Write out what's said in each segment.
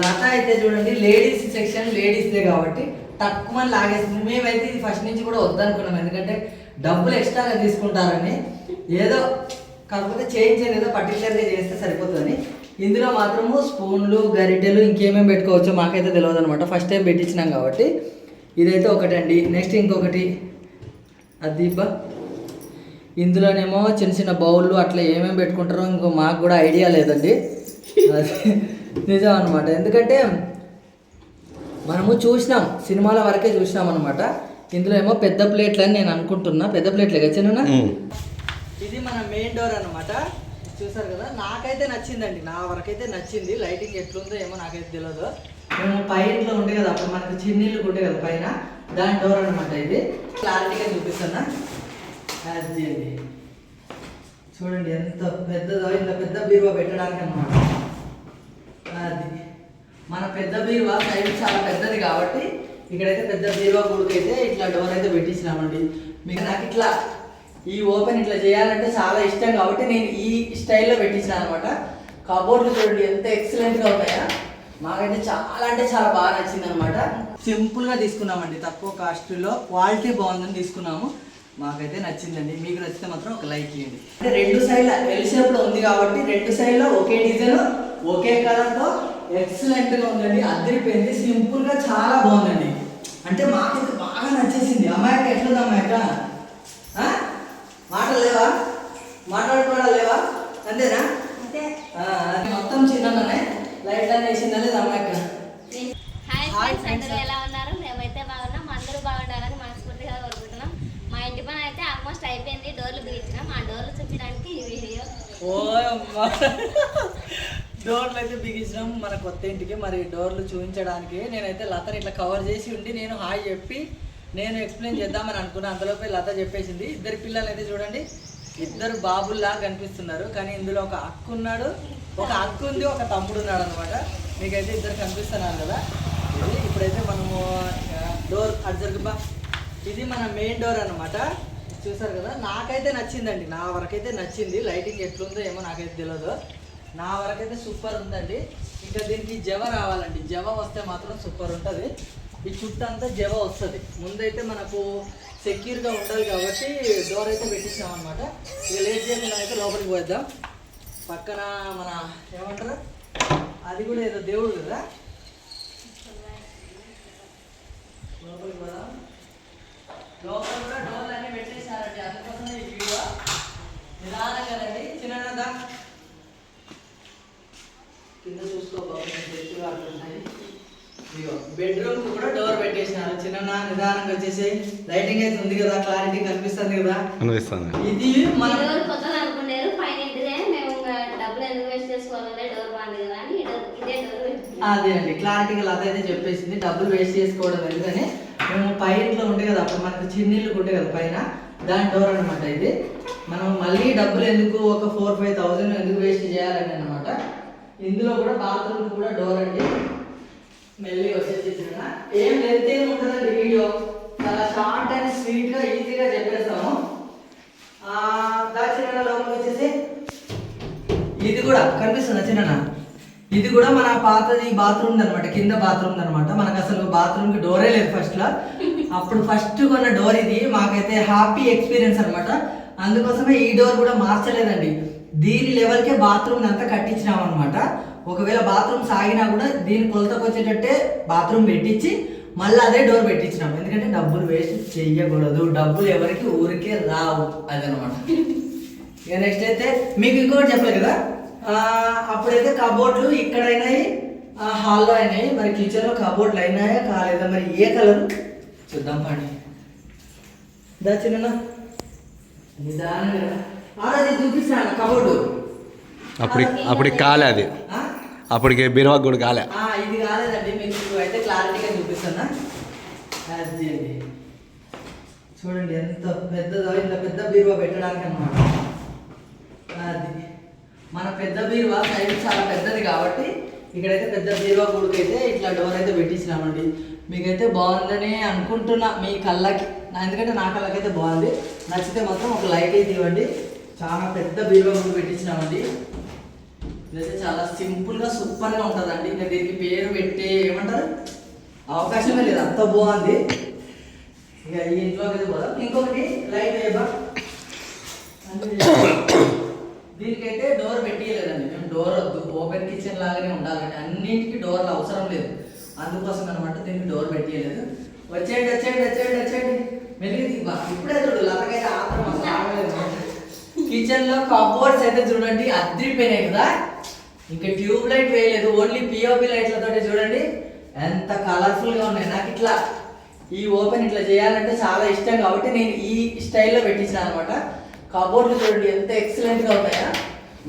లత అయితే చూడండి ladies section లేడీస్దే కాబట్టి తక్కువ లాగేస్తుంది. మేమైతే ఇది ఫస్ట్ నుంచి కూడా వద్దనుకున్నాం. ఎందుకంటే డబ్బులు ఎక్స్ట్రాగా తీసుకుంటారని. ఏదో కాకపోతే చేంజ్ ఏదో పర్టికులర్గా చేస్తే సరిపోతుందని. ఇందులో మాత్రము స్పూన్లు గరిటెలు ఇంకేమేమి పెట్టుకోవచ్చో మాకైతే తెలియదు అనమాట ఫస్ట్ టైం పెట్టించినాం కాబట్టి. ఇదైతే ఒకటండి. నెక్స్ట్ ఇంకొకటి. అది ఇందులోనేమో చిన్న చిన్న బౌళ్ళు అట్లా ఏమేమి పెట్టుకుంటారో ఇంకో మాకు కూడా ఐడియా లేదండి. అది నిజం అనమాట ఎందుకంటే మనము చూసినాం సినిమాల వరకే చూసినాం అనమాట ఇందులో ఏమో పెద్ద ప్లేట్లు అని నేను అనుకుంటున్నా. పెద్ద ప్లేట్లే కదా ఇది మన మెయిన్ డోర్ అనమాట చూసారు కదా? నాకైతే నచ్చిందండి. నా వరకైతే నచ్చింది. లైటింగ్ ఎట్లుందో ఏమో నాకైతే తెలియదు మేము పై ఇంట్లో ఉండే కదా అప్పుడు మనకి చిన్నీళ్ళు ఉండే కదా పైన? దాని డోర్ అనమాట ఇది. క్లారిటీగా చూపిస్తున్నా. అది చూడండి ఎంత పెద్దదో ఇంత పెద్ద బీరువా పెట్టడానికి అనమాట అది. మన పెద్ద బీరువా? సైజ్ చాలా పెద్దది కాబట్టి ఇక్కడైతే పెద్ద బీరువా గుడికైతే ఇట్లా డోర్ అయితే పెట్టించినామండి. మీకు నాకు ఇట్లా ఈ ఓపెన్ ఇట్లా చేయాలంటే చాలా ఇష్టం కాబట్టి నేను ఈ స్టైల్లో పెట్టించిన అనమాట కబోర్డ్లు చూడండి ఎంత ఎక్సలెంట్గా ఉన్నాయా? మాకైతే చాలా అంటే చాలా బాగా నచ్చింది అనమాట సింపుల్గా తీసుకున్నామండి తక్కువ కాస్ట్లో క్వాలిటీ బాగుందని తీసుకున్నాము. మాకైతే నచ్చిందండి. మీకు నచ్చితే మాత్రం ఒక లైక్ ఇవ్వండి అంటే రెండు సైడ్ల ఎల్ షేప్లో ఉంది కాబట్టి రెండు సైడ్లో ఒకే డిజైన్ ఒకే కలర్తో ఎక్సలెంట్గా ఉందండి. అద్దరిపోయింది సింపుల్గా చాలా బాగుందండి. అంటే మాకైతే బాగా నచ్చేసింది. అమ్మాయికి ఎట్లుంది అమ్మాయిక? మాటలు లేవా మాట్లాడుకోవడాలు లేవా అంతేనా? మొత్తం చిన్ననే లైట్ అని వేసిందా లేదా అమ్మాయిక హాయ్ ఫ్రెండ్స్. ఎలా ఉన్నారు? మేమైతే బాగున్నాం. అందరూ బాగుండాలని మనస్ఫూర్తిగా కోరుకుంటున్నాం. మా ఇంటి పని అయితే ఆల్మోస్ట్ అయిపోయింది. డోర్లు బిగించినాం ఆ డోర్లు చూపించడానికి ఈ వీడియో ఓ. డోర్లు అయితే బిగించినాం మన కొత్త ఇంటికి. మరి డోర్లు చూపించడానికి నేనైతే లతని ఇట్లా కవర్ చేసి ఉండి నేను హాయ్ చెప్పి నేను ఎక్స్ప్లెయిన్ చేద్దామని అనుకున్నా. అందులోపై లత చెప్పేసింది ఇద్దరు పిల్లలు అయితే చూడండి ఇద్దరు బాబుల్లా కనిపిస్తున్నారు. కానీ ఇందులో ఒక అక్క ఉన్నాడు ఒక అక్క ఉంది ఒక తమ్ముడు ఉన్నాడు అనమాట మీకైతే ఇద్దరు కనిపిస్తున్నారు కదా. ఇది ఇప్పుడైతే మనము డోర్ అడ్జర్గబా ఇది మన మెయిన్ డోర్ అనమాట చూసారు కదా? నాకైతే నచ్చిందండి. నా వరకైతే నచ్చింది. లైటింగ్ ఎట్లుందో ఏమో నాకైతే తెలియదు నా వరకైతే సూపర్ ఉందండి. ఇంకా దీనికి జవ రావాలండి. జవ వస్తే మాత్రం సూపర్ ఉంటుంది. ఈ చుట్టంతా జవ వస్తుంది. ముందైతే మనకు సెక్యూర్గా ఉండాలి కాబట్టి డోర్ అయితే పెట్టించాం అనమాట ఇక లేట్ చేయకుండా అయితే లోపలికి పోద్దాం పక్కన మన ఏమంటారు? అది కూడా ఏదో దేవుడు కదా? లోపలికి పోదాం. లోపల కూడా డోర్లు అన్నీ పెట్టేశారండి. అందుకోసమే ఈ వీడియో నిదానంగా చిన్నదా కింద చూసుకో బాబు ఇదిగో బెడ్రూమ్ కూడా డోర్ పెట్టేసినారు. చిన్న నిదానంగా వచ్చేసి. లైటింగ్ అయితే ఉంది కదా క్లారిటీ కనిపిస్తుంది కదా. అనిపిస్తుంది ఇది మన డోర్ కొత్తగా అనుకున్నారు. పైన ఇంటిదే మేము ఇంకా డబ్బులు ఎందుకు వేస్ట్ చేసుకోవాలంటే డోర్ బాగుంది కదా అని ఈ డోర్ ఇదే డోర్ పెట్టుకున్నాం. అదే అండి క్లారిటీగా అయితే చెప్పేసింది. డబ్బులు వేస్ట్ చేసుకోవడం ఎందుకని? మేము పై ఇంట్లో ఉండే కదా అప్పుడు మనకి చిన్నీళ్ళు ఉండే కదా పైన. దాని డోర్ అనమాట ఇది. మనం మళ్ళీ డబ్బులు ఎందుకు ఒక ఫోర్ ఫైవ్ థౌజండ్ ఎందుకు వేస్ట్ చేయాలని అనమాట ఇందులో కూడా బాత్రూమ్ కూడా డోర్ అండి. మెల్లి వచ్చేసేసిన ఏం లెంత్ ఏం ఉంటుందండి వీడియో? చాలా షార్ట్ అండ్ స్వీట్గా ఈజీగా చెప్పేస్తాము. దాచిన లోపలికి వచ్చేసి. ఇది కూడా కనిపిస్తుంది చిన్న ఇది కూడా మన పాతది బాత్రూమ్ అనమాట కింద బాత్రూమ్ అనమాట మనకు అసలు బాత్రూమ్కి డోరే లేదు ఫస్ట్లో అప్పుడు ఫస్ట్ కొన్న డోర్ ఇది. మాకైతే హ్యాపీ ఎక్స్పీరియన్స్ అనమాట అందుకోసమే ఈ డోర్ కూడా మార్చలేదండి. దీని లెవెల్కే బాత్రూమ్ అంతా కట్టించినాం అనమాట ఒకవేళ బాత్రూమ్ సాగినా కూడా దీని కొలతకు వచ్చేటట్టే బాత్రూమ్ పెట్టించి మళ్ళీ అదే డోర్ పెట్టించినాం ఎందుకంటే డబ్బులు వేస్ట్ చెయ్యకూడదు. డబ్బులు ఎవరికి ఊరికే రావు అదనమాట. ఇక నెక్స్ట్ అయితే మీకు ఇంకోటి చెప్పలేదు కదా? అప్పుడైతే కబోర్డ్లు ఇక్కడైనాయి హాల్లో అయినాయి. మరి కిచెన్లో కబోర్డ్లు అయినాయా కాలేదా? మరి ఏ కలర్? చూద్దాం పండి. దా చిన్న నిదానంగా అప్పుడు అప్పుడు కాలే అది? అప్పటికి బీరువా కూడా కాలే. ఇది కాలేదండి మీకు అయితే క్లారిటీగా చూపిస్తానా అది చూడండి ఎంత పెద్దదో ఇంత పెద్ద బీరువా పెట్టడానికి అనమాట అది. మన పెద్ద బీరువా సైజ్ చాలా పెద్దది కాబట్టి ఇక్కడైతే పెద్ద బీరువా గుడికైతే ఇట్లా డోర్ అయితే పెట్టించినామండి. మీకైతే బాగుందని అనుకుంటున్నా మీ కళ్ళకి. నా- ఎందుకంటే నా కళ్ళకైతే బాగుంది. నచ్చితే మాత్రం ఒక లైక్ అయితే ఇవ్వండి. చాలా పెద్ద బీరువా ముందు పెట్టించినామండి. ఇదైతే చాలా సింపుల్గా సూపర్గా ఉంటుందండి. ఇంకా దీనికి పేరు పెట్టే ఏమంటారు? అవకాశమే లేదు. అంత బాగుంది. ఇక ఈ ఇంట్లోకి అయితే పోదాం. ఇంకొకటి లైట్ వేయబా దీనికైతే డోర్ పెట్టియలేదండి. మేము డోర్ వద్దు. ఓపెన్ కిచెన్ లాగానే ఉండాలండి. అన్నింటికి డోర్లు అవసరం లేదు. అందుకోసం అనమాట దీనికి డోర్ పెట్టియలేదు. వచ్చేయండి వచ్చేయండి వచ్చేయండి వచ్చేయండి. మెల్లి ఇప్పుడే చూడు లతకైతే ఆత్రం అసలు ఆగలేదు. కిచెన్లో కబోర్డ్స్ అయితే చూడండి అద్దరిపోయినాయి కదా. ఇంకా ట్యూబ్ లైట్ వేయలేదు ఓన్లీ పిఓపి లైట్లతో చూడండి. ఎంత కలర్ఫుల్గా ఉన్నాయి. నాకు ఇట్లా ఈ ఓపెన్ ఇట్లా చేయాలంటే చాలా ఇష్టం కాబట్టి నేను ఈ స్టైల్లో పెట్టించిన అనమాట. కబోర్డ్లు చూడండి ఎంత ఎక్సలెంట్గా ఉన్నాయా.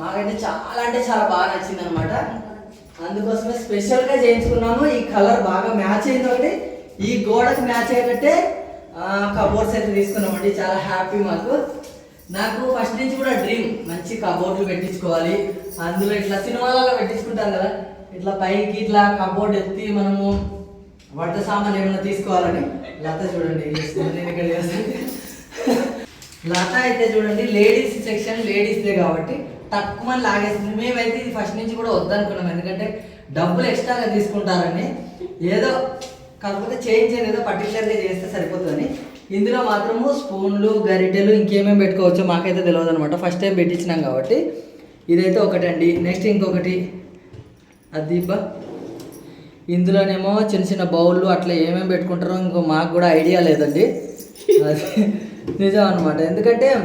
మాకైతే చాలా అంటే చాలా బాగా నచ్చింది అనమాట. అందుకోసమే స్పెషల్గా చేయించుకున్నాము. ఈ కలర్ బాగా మ్యాచ్ అయింది ఒకటి. ఈ గోడకు మ్యాచ్ అయ్యేటట్టే కబోర్డ్స్ అయితే తీసుకున్నామండి. చాలా హ్యాపీ మాకు. నాకు ఫస్ట్ నుంచి కూడా డ్రీమ్ మంచి కబోర్డ్లు పెట్టించుకోవాలి. అందులో ఇట్లా సినిమాలలో పెట్టించుకుంటారు కదా ఇట్లా పైకి ఇట్లా కబోర్డ్ ఎత్తి మనము వంట సామాన్ ఏమైనా తీసుకోవాలని. లత చూడండి నేను ఇక్కడ లత అయితే చూడండి లేడీస్ సెక్షన్ లేడీస్దే కాబట్టి తక్కువ లాగేస్తుంది. మేమైతే ఇది ఫస్ట్ నుంచి కూడా వద్దనుకున్నాం. ఎందుకంటే డబ్బులు ఎక్స్ట్రాగా తీసుకుంటారని. ఏదో కాకపోతే చేంజ్ ఏదో పర్టికులర్గా చేస్తే సరిపోతుందని ఇందులో మాత్రము స్పూన్లు గరిటెలు ఇంకేమేమి పెట్టుకోవచ్చో మాకైతే తెలియదు అనమాట ఫస్ట్ టైం పెట్టించినాం కాబట్టి. ఇదైతే ఒకటండి. నెక్స్ట్ ఇంకొకటి. అది బా. ఇందులోనేమో చిన్న చిన్న బౌళ్ళు అట్లా ఏమేమి పెట్టుకుంటారో ఇంకో మాకు కూడా ఐడియా లేదండి. అది నిజం అనమాట ఎందుకంటే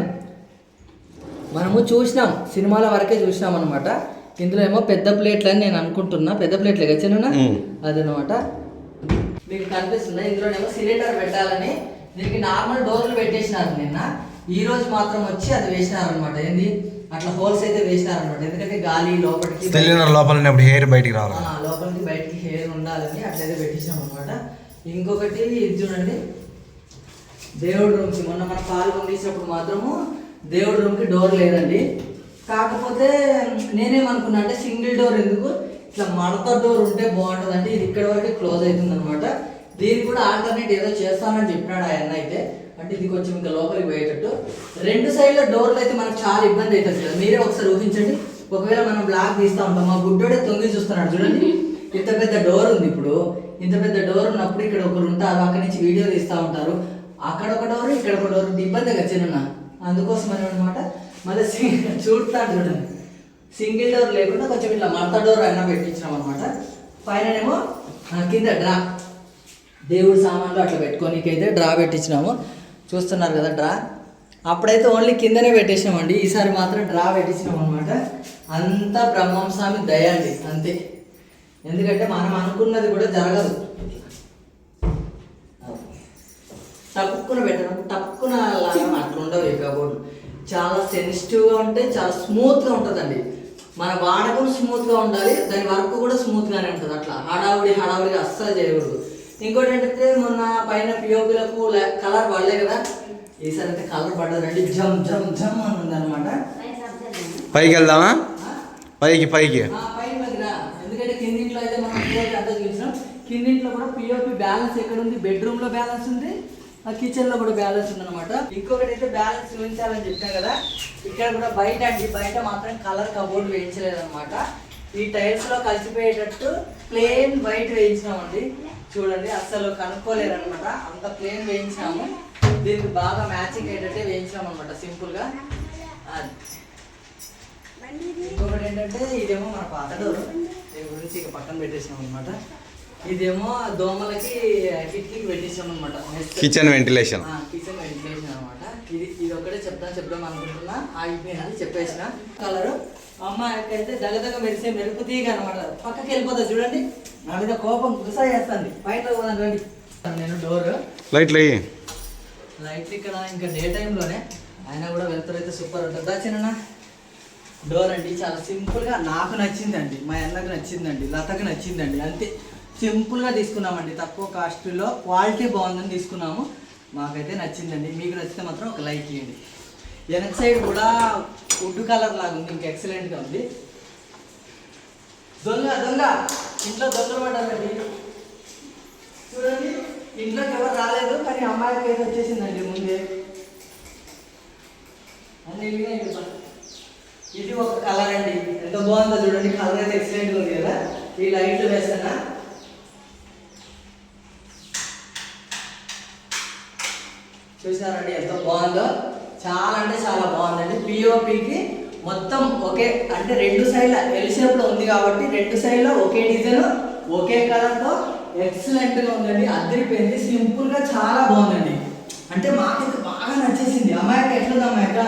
మనము చూసినాం సినిమాల వరకే చూసినాం అనమాట ఇందులో ఏమో పెద్ద ప్లేట్లు అని నేను అనుకుంటున్నా. పెద్ద ప్లేట్లే కదా చిన్న. అదనమాట మీకు కనిపిస్తుంది? ఇందులోనేమో సిలిండర్ పెట్టాలని దీనికి నార్మల్ డోర్లు పెట్టేసినారు నిన్న. ఈ రోజు మాత్రం వచ్చి అది వేసినారు అనమాట ఏంది? అట్లా హోల్స్ అయితే వేసినారు అనమాట ఎందుకంటే గాలి లోపలికి లోపల ఉన్నప్పుడు హెయిర్ బయటికి రావాలి? లోపలికి బయటికి హెయిర్ ఉండాలని అట్లయితే పెట్టించాం అనమాట ఇంకొకటి ఇది చూడండి. దేవుడి రూమ్కి మొన్న మన పాలు పంపించినప్పుడు మాత్రము దేవుడి రూమ్కి డోర్ లేదండి. కాకపోతే నేనేమనుకున్నా అంటే సింగిల్ డోర్ ఎందుకు? ఇట్లా మడత డోర్ ఉంటే బాగుంటుంది అంటే ఇది ఇక్కడ వరకే క్లోజ్ అవుతుంది అనమాట దీనికి కూడా ఆల్టర్నేట్ ఏదో చేస్తానని చెప్పినాడు ఆయన అయితే. అంటే ఇది కొంచెం ఇంకా లోపలికి పోయేటట్టు. రెండు సైడ్ల డోర్లు అయితే మనకు చాలా ఇబ్బంది అవుతుంది కదా మీరే ఒకసారి ఊహించండి. ఒకవేళ మనం బ్లాక్ తీస్తా ఉంటాం మా గుడ్డోడే తొంగి చూస్తున్నాడు చూడండి. ఇంత పెద్ద డోర్ ఉంది ఇప్పుడు. ఇంత పెద్ద డోర్ ఉన్నప్పుడు ఇక్కడ ఒకరు ఉంటారు అక్కడి నుంచి వీడియో తీస్తూ ఉంటారు. అక్కడ ఒక డోర్ ఇక్కడ ఒక డోర్ ఇబ్బంది కదా చిన్న అందుకోసం అనమాట మళ్ళీ చూడతాడు చూడండి. సింగిల్ డోర్ లేకుండా కొంచెం ఇట్లా మడత డోర్ అయినా పెట్టించినాం అనమాట పైన ఏమో కింద డ్రా. దేవుడి సామాన్లు అట్లా పెట్టుకోనికైతే డ్రా పెట్టించినాము. చూస్తున్నారు కదా డ్రా? అప్పుడైతే ఓన్లీ కిందనే పెట్టేసినామండి. ఈసారి మాత్రం డ్రా పెట్టించినాం అనమాట అంతా బ్రహ్మం స్వామి దయ అండి అంతే. ఎందుకంటే మనం అనుకున్నది కూడా జరగదు. టక్కున పెట్టడం టక్కున లాగా అట్లా ఉండవు ఈ చాలా సెన్సిటివ్గా ఉంటే చాలా స్మూత్గా ఉంటుందండి. మన వాడకం స్మూత్గా ఉండాలి దాని వర్క్ కూడా స్మూత్గానే ఉంటుంది అట్లా. హడావుడి హడావుడిగా అస్సలు చేయకూడదు. ఇంకోటి ఏంటంటే మొన్న పైన పిఓపిలకు కలర్ పడలే కదా. ఈసారి అయితే కలర్ పడ్డదండి జమ్ జమ్ జమ్ అని ఉందన్నమాట పైకి వెళ్దామా? పైకి పైకి. ఎందుకంటే కిందింట్లో అయితే మనం పిఓపి అంతా చూసినాం కిందింట్లో కూడా పిఓపి బ్యాలెన్స్ ఎక్కడ ఉంది బెడ్రూమ్లో బ్యాలెన్స్ ఉంది. ఆ కిచెన్లో కూడా బ్యాలెన్స్ ఉంది అనమాట ఇంకొకటి అయితే బ్యాలెన్స్ చూపించాలని చెప్పాను కదా. ఇక్కడ కూడా బయట అండి. బయట మాత్రం కలర్ కబోర్డ్ వేయించలేదు అనమాట ఈ టైల్స్లో కలిసిపోయేటట్టు ప్లేన్ వైట్ వేయించినామండి. చూడండి అస్సలు కనుక్కోలేరు అనమాట అంత ప్లేన్ వేయించినాము దీనికి బాగా మ్యాచింగ్ అయ్యేటట్టే వేయించినాం అనమాట సింపుల్గా. అది. ఇంకొకటి ఏంటంటే ఇదేమో మన పాత డోర్ దీని గురించి ఇక పక్కన పెట్టేసినాం అనమాట ఇదేమో దోమలకి కిటికీకి పెట్టేసాం అనమాట కిచెన్ వెంటిలేషన్ కిచెన్ వెంటిలేషన్ అనమాట ఇది ఇది ఒకటే చెప్తాను చెప్దాం అనుకుంటున్నా. ఆగిపోయినది చెప్పేసిన. కలర్ అమ్మాయికైతే దగదగ మెరిసే మెరుపు తీగ అనమాట పక్కకి వెళ్ళిపోతుంది చూడండి. నా మీద కోపం గుసా చేస్తుంది. బయట పోదాం రండి. నేను డోర్ లైట్లు అయ్యి లైట్ ఇక్కడ ఇంకా డే టైంలోనే అయినా కూడా వెళ్తారైతే సూపర్ ఉంటుంది. చిన్న డోర్ అండి. చాలా సింపుల్గా నాకు నచ్చిందండి. మా అన్నకు నచ్చిందండి. లతకు నచ్చిందండి. అంతే. సింపుల్గా తీసుకున్నామండి. తక్కువ కాస్ట్లో క్వాలిటీ బాగుందని తీసుకున్నాము. మాకైతే నచ్చిందండి. మీకు నచ్చితే మాత్రం ఒక లైక్ ఇవ్వండి వెనక సైడ్ కూడా వుడ్ కలర్ లాగా ఉంది ఇంకా ఎక్సలెంట్గా ఉంది. దొంగ దొంగ. ఇంట్లో దొంగలు పడ్డారండి చూడండి ఇంట్లోకి ఎవరు రాలేదు కానీ అమ్మాయికి అయితే వచ్చేసిందండి ముందే. అన్ని వెళ్ళినాయి ఇది ఒక కలర్ అండి. ఎంత బాగుందో చూడండి కలర్ అయితే ఎక్సలెంట్ ఉంది కదా. ఈ లైట్లు వేస్తానా చూసారండి ఎంత బాగుందో? చాలా అంటే చాలా బాగుందండి. పిఓపికి మొత్తం ఒకే అంటే రెండు సైడ్ల ఎల్ షేప్లో ఉంది కాబట్టి రెండు సైడ్లో ఒకే డిజైన్ ఒకే కలర్తో ఎక్సలెంట్గా ఉందండి. అద్దరిపోయింది సింపుల్గా చాలా బాగుందండి. అంటే మాకైతే బాగా నచ్చేసింది. అమ్మాయికి ఎట్లుంది అమ్మాయిక?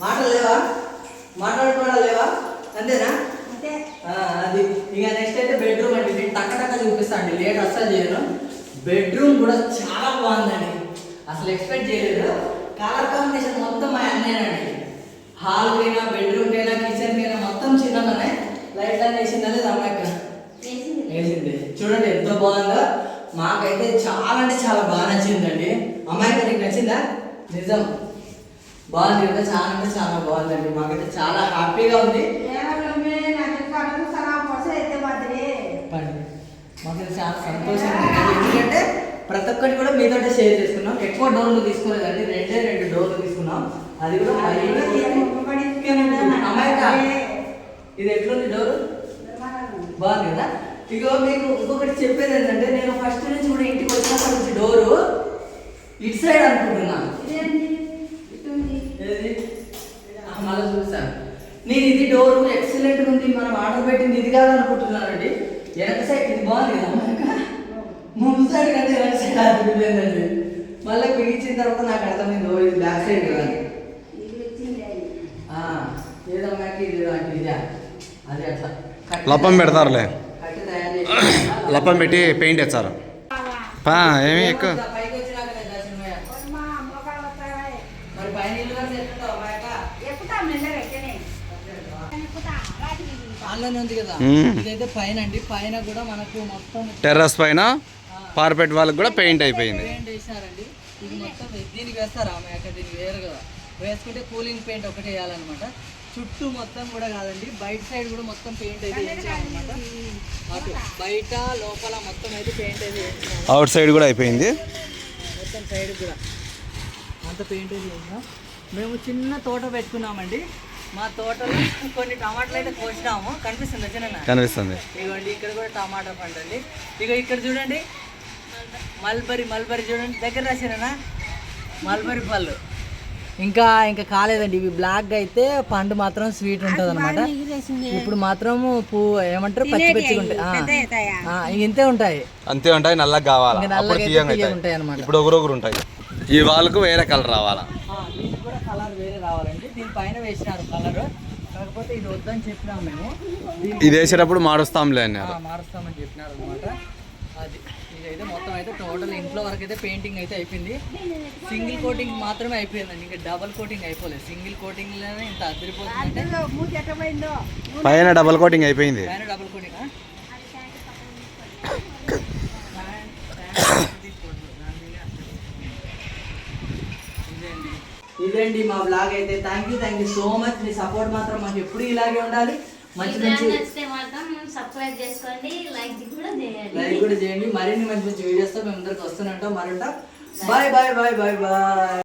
మాటలు లేవా? మాట్లాడుకోవడాలు లేవా? అంతేనా? అది. ఇక నెక్స్ట్ అయితే బెడ్రూమ్ అండి. నేను టక్క టక్క చూపిస్తాను అండి. లేట్ అస్సలు చేయను. బెడ్రూమ్ కూడా చాలా బాగుందండి. అసలు ఎక్స్పెక్ట్ చేయలేదు. కలర్ కాంబినేషన్ మొత్తం హాల్ కైనా బెడ్రూమ్ కైనా కిచెన్ కైనా మొత్తం చిన్నగానే లైట్ అన్నీ వేసిందా. లేదా అమ్మాయికి వేసింది. చూడండి ఎంత బాగుందో. మాకైతే చాలా అంటే చాలా బాగా నచ్చిందండి. అమ్మాయికి నీకు నచ్చిందా? నిజం. బాగుంది కదా చాలా అంటే చాలా బాగుందండి. మాకైతే చాలా హ్యాపీగా ఉంది. మాకు చాలా సంతోషంగా ఎందుకంటే ప్రతి ఒక్కటి కూడా మీతోటే షేర్ చేసుకున్నాం. ఎక్కువ డోర్లు తీసుకోలేదండి. రెండే రెండు డోర్లు తీసుకున్నాం. అది కూడా అమ్మాయిక ఇది ఎట్లుంది డోరు? బాగుంది? కదా ఇగో మీకు ఇంకొకటి చెప్పేది ఏంటంటే నేను ఫస్ట్ నుంచి కూడా ఇంటికి వచ్చినప్పటి నుంచి డోరు ఇటు సైడ్ అనుకుంటున్నా. ఏది? ఆ, మళ్ళీ చూస్తాను. నేను ఇది డోరు ఎక్సలెంట్ ఉంది మనం ఆర్డర్ పెట్టింది ఇది కాదు అనుకుంటున్నానండి వెనక సైడ్ ఇది బాగుంది కదా? ముందు సైడ్ కంటే వెనక సైడ్ అదిరిపోయిందండి మళ్ళీ బిగించిన తర్వాత నాకు అర్థమైంది ఇది బ్యాక్ సైడ్ కదా అని. ఆ, ఏదమ్మాయికి ఇది అంటే ఇదా అది అట్లా కట్టె లప్పం పెడతారులే. లప్పం పెట్టి పెయింట్ వేస్తారు. పా ఏమి ఎక్కువ? టెర్రస్ పైన పార్పెట్ వాళ్ళకి కూడా పెయింట్ అయిపోయింది. పెయింట్ వేసినారండి. ఇది మొత్తం దీనికి వేస్తారు? వేసుకుంటే కూలింగ్ పెయింట్ ఒకటి వేయాలన్నమాట. చుట్టూ మొత్తం కూడా కాదండి. బయట సైడ్ కూడా మొత్తం పెయింట్ అయితే వేయించామన్నమాట అటు బయట లోపల మొత్తం అయితే పెయింట్ అయితే అవుట్ సైడ్ కూడా అయిపోయింది. మొత్తం సైడ్ కూడా అంత పెయింట్ అయితే చేసినాం మేము చిన్న తోట పెట్టుకున్నామండి. మా తోటలో కొన్ని టమాటాలు అయితే కోసినాము. కనిపిస్తుంది చిన్న కనిపిస్తుంది. ఇదిగోండి ఇక్కడ కూడా టమాటా పంట అండి. ఇక ఇక్కడ చూడండి. మల్బరీ. మల్బరీ చూడండి. దగ్గర రాసినా మల్బరీ పళ్ళు. ఇంకా ఇంకా కాలేదండి. ఇవి బ్లాక్ అయితే పండు మాత్రం స్వీట్ ఉంటుంది అనమాట ఇప్పుడు మాత్రం పువ్వు ఏమంటారు? పచ్చి పచ్చిగా ఉంటాయి. ఆ, ఆ, ఇవి ఇంతే ఉంటాయి. అంతే ఉంటాయి నల్లగా కావాలా? అప్పుడు తీయంగా ఉంటాయి అన్నమాట. ఇప్పుడు ఒకరొకరు ఉంటాయి. ఈ వాళ్ళకు వేరే కలర్ రావాలా? ఆ, దీనికి కూడా కలర్ వేరే రావాలండి. దీనిపైన వేసినారు కలర్ కాకపోతే ఇది వద్దని చెప్పినాం మేము. ఇది వేసేటప్పుడు మారుస్తాంలే అన్నారు. ఆ, మారుస్తామని చెప్పినారు అనమాట అది ఇదైతే మొత్తం అయితే టోటల్ ఇంట్లో వరకు అయితే పెయింటింగ్ అయితే అయిపోయింది. సింగిల్ కోటింగ్ మాత్రమే అయిపోయిందండి. ఇంకా డబల్ కోటింగ్ అయిపోలేదు. సింగిల్ కోటింగ్లోనే ఇంత అదిరిపోతుందంటే. పైన డబల్ కోటింగ్ అయిపోయింది. పైన డబుల్ కోటింగ్? ఇదండి మా బ్లాగ్ అయితే. Thank you thank you so much me support మాత్రం మాకు ఎప్పుడు ఇలాగే ఉండాలి. మంచి మంచి నచ్చితే మాత్రం సబ్స్క్రైబ్ చేసుకోండి లైక్ కూడా చేయండి. లైక్ కూడా చేయండి. మరిన్ని మంచి మంచి వీడియోస్తో మేము అందరికి వస్తూనే ఉంటాం మరంట. Bye bye bye bye bye.